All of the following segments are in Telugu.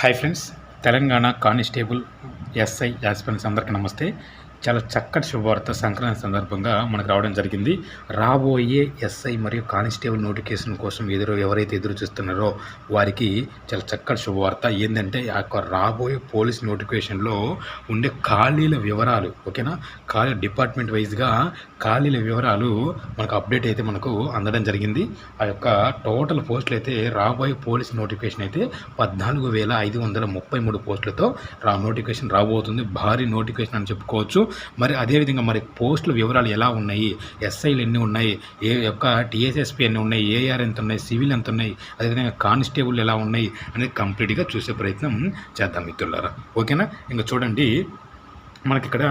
Hi friends Telangana constable SI aspirants అందరికీ నమస్తే. చాలా చక్కటి శుభవార్త సంక్రాంతి సందర్భంగా మనకు రావడం జరిగింది. రాబోయే ఎస్ఐ మరియు కానిస్టేబుల్ నోటిఫికేషన్ కోసం ఎదురు ఎవరైతే ఎదురు చూస్తున్నారో వారికి చాలా చక్కటి శుభవార్త. ఏంటంటే ఆ యొక్క రాబోయే పోలీస్ నోటిఫికేషన్లో ఉండే ఖాళీల వివరాలు ఓకేనా? ఖాళీ డిపార్ట్మెంట్ వైజ్గా ఖాళీల వివరాలు మనకు అప్డేట్ అయితే మనకు అందడం జరిగింది. ఆ యొక్క టోటల్ పోస్టులు అయితే రాబోయే పోలీస్ నోటిఫికేషన్ అయితే పద్నాలుగు వేల ఐదు వందల ముప్పై మూడు పోస్టులతో రా నోటిఫికేషన్ రాబోతుంది. భారీ నోటిఫికేషన్ అని చెప్పుకోవచ్చు. మరి అదేవిధంగా మరి పోస్టుల వివరాలు ఎలా ఉన్నాయి? ఎస్ఐలు ఎన్ని ఉన్నాయి? ఏ యొక్క టీఎస్ఎస్పి ఎన్ని ఉన్నాయి? ఏఆర్ ఎంత ఉన్నాయి? సివిల్ ఎంత ఉన్నాయి? అదేవిధంగా కానిస్టేబుల్ ఎలా ఉన్నాయి? అనేది కంప్లీట్గా చూసే ప్రయత్నం చేద్దాం మిత్రులారా. ఓకేనా? ఇంకా చూడండి. మనకి ఇక్కడ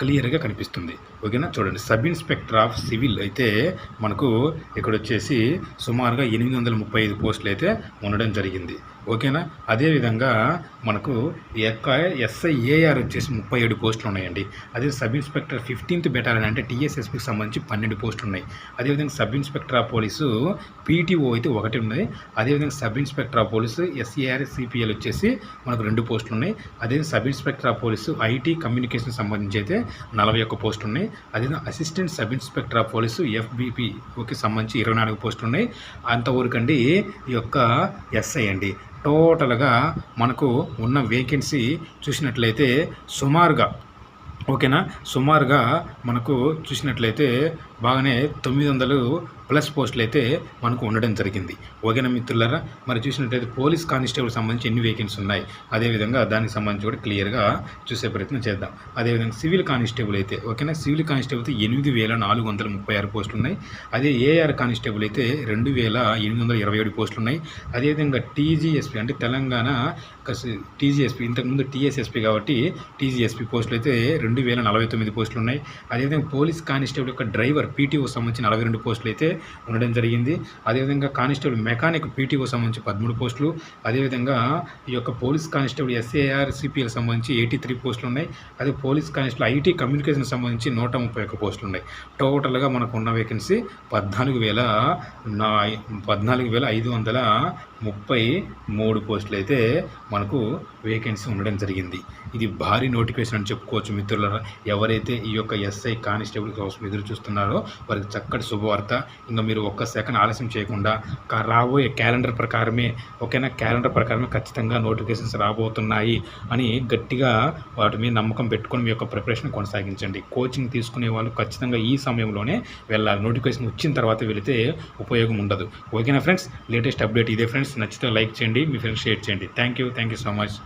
క్లియర్గా కనిపిస్తుంది. ఓకేనా? చూడండి. సబ్ ఇన్స్పెక్టర్ ఆఫ్ సివిల్ అయితే మనకు ఇక్కడ వచ్చేసి సుమారుగా ఎనిమిది వందల ముప్పై ఐదు పోస్టులు అయితే ఉండడం జరిగింది. ఓకేనా? అదేవిధంగా మనకు యొక్క ఎస్ఐఏఆర్ వచ్చేసి ముప్పై ఏడు పోస్టులు ఉన్నాయండి. అదే సబ్ ఇన్స్పెక్టర్ ఫిఫ్టీన్త్ బెటాలియన్ అంటే టీఎస్ఎస్పికి సంబంధించి పన్నెండు పోస్టులు ఉన్నాయి. అదేవిధంగా sub inspector of police PTO అయితే ఒకటి ఉన్నాయి. అదేవిధంగా sub inspector of police SAR CPL వచ్చేసి మనకు రెండు పోస్టులు ఉన్నాయి. అదే sub inspector of police IT communication సంబంధించి అయితే నలభై ఒక్క పోస్టులు ఉన్నాయి. అదేవిధంగా assistant sub inspector of police ఎఫ్బిపికి సంబంధించి ఇరవై నాలుగు పోస్టులు ఉన్నాయి. అంతవరకు అండి ఈ యొక్క ఎస్ఐ అండి. టోటల్గా మనకు ఉన్న వేకెన్సీ చూసినట్లయితే సుమారుగా ఓకేనా? సుమారుగా మనకు చూసినట్లయితే బాగానే తొమ్మిది వందలు ప్లస్ పోస్టులు అయితే మనకు ఉండడం జరిగింది. ఓకేనా మిత్రులారా? మరి చూసినట్టయితే పోలీస్ కానిస్టేబుల్ సంబంధించి ఎన్ని వేకెన్సీ ఉన్నాయి? అదేవిధంగా దానికి సంబంధించి కూడా క్లియర్గా చూసే ప్రయత్నం చేద్దాం. అదేవిధంగా సివిల్ కానిస్టేబుల్ అయితే ఓకేనా? సివిల్ కానిస్టేబుల్ అయితే ఎనిమిది వేల నాలుగు వందల ముప్పై ఆరు పోస్టులు ఉన్నాయి. అదే ఏఆర్ కానిస్టేబుల్ అయితే రెండు వేల ఎనిమిది వందల ఇరవై ఏడు పోస్టులు ఉన్నాయి. అదేవిధంగా టీజీఎస్పీ అంటే తెలంగాణ టీజీఎస్పీ ఇంతకుముందు టీఎస్ఎస్పీ కాబట్టి టీజీఎస్పీ పోస్టులు అయితే రెండు వేల నలభై తొమ్మిది పోస్టులు ఉన్నాయి. అదేవిధంగా పోలీస్ కానిస్టేబుల్ యొక్క డ్రైవర్ పీటీఓ సంబంధించి నలభై రెండు పోస్టులు అయితే ఉండడం జరిగింది. అదేవిధంగా కానిస్టేబుల్ మెకానిక్ పీటీఓ సంబంధించి పదమూడు పోస్టులు. అదేవిధంగా ఈ యొక్క పోలీస్ కానిస్టేబుల్ ఎస్ఏఆర్ సిపిఎల్ సంబంధించి ఎయిటీ త్రీ పోస్టులు ఉన్నాయి. అదే పోలీస్ కానిస్టేబుల్ ఐటీ కమ్యూనికేషన్ సంబంధించి నూట ముప్పై ఒక్క పోస్టులు ఉన్నాయి. టోటల్గా మనకు ఉన్న వేకెన్సీ పద్నాలుగు వేల నా పద్నాలుగు వేల ఐదు వందల ముప్పై మూడు పోస్టులు అయితే మనకు వేకెన్సీ ఉండడం జరిగింది. ఇది భారీ నోటిఫికేషన్ అని చెప్పుకోవచ్చు మిత్రులారా. ఎవరైతే ఈ యొక్క ఎస్ఐ కానిస్టేబుల్ కోసం ఎదురు చూస్తున్నారో వారికి చక్కటి శుభవార్త. ఇంకా మీరు ఒక్క సెకండ్ ఆలస్యం చేయకుండా రాబోయే క్యాలెండర్ ప్రకారమే ఓకేనా? క్యాలెండర్ ప్రకారమే ఖచ్చితంగా నోటిఫికేషన్స్ రాబోతున్నాయి అని గట్టిగా వాటి మీద నమ్మకం పెట్టుకొని మీ యొక్క ప్రిపరేషన్ కొనసాగించండి. కోచింగ్ తీసుకునే వాళ్ళు ఖచ్చితంగా ఈ సమయంలోనే వెళ్ళాలి. నోటిఫికేషన్ వచ్చిన తర్వాత వెళితే ఉపయోగం ఉండదు. ఓకేనా ఫ్రెండ్స్? లేటెస్ట్ అప్డేట్ ఇదే ఫ్రెండ్స్. నచ్చితే లైక్ చేయండి మీ ఫ్రెండ్స్ షేర్ చేయండి. Thank you thank you so much.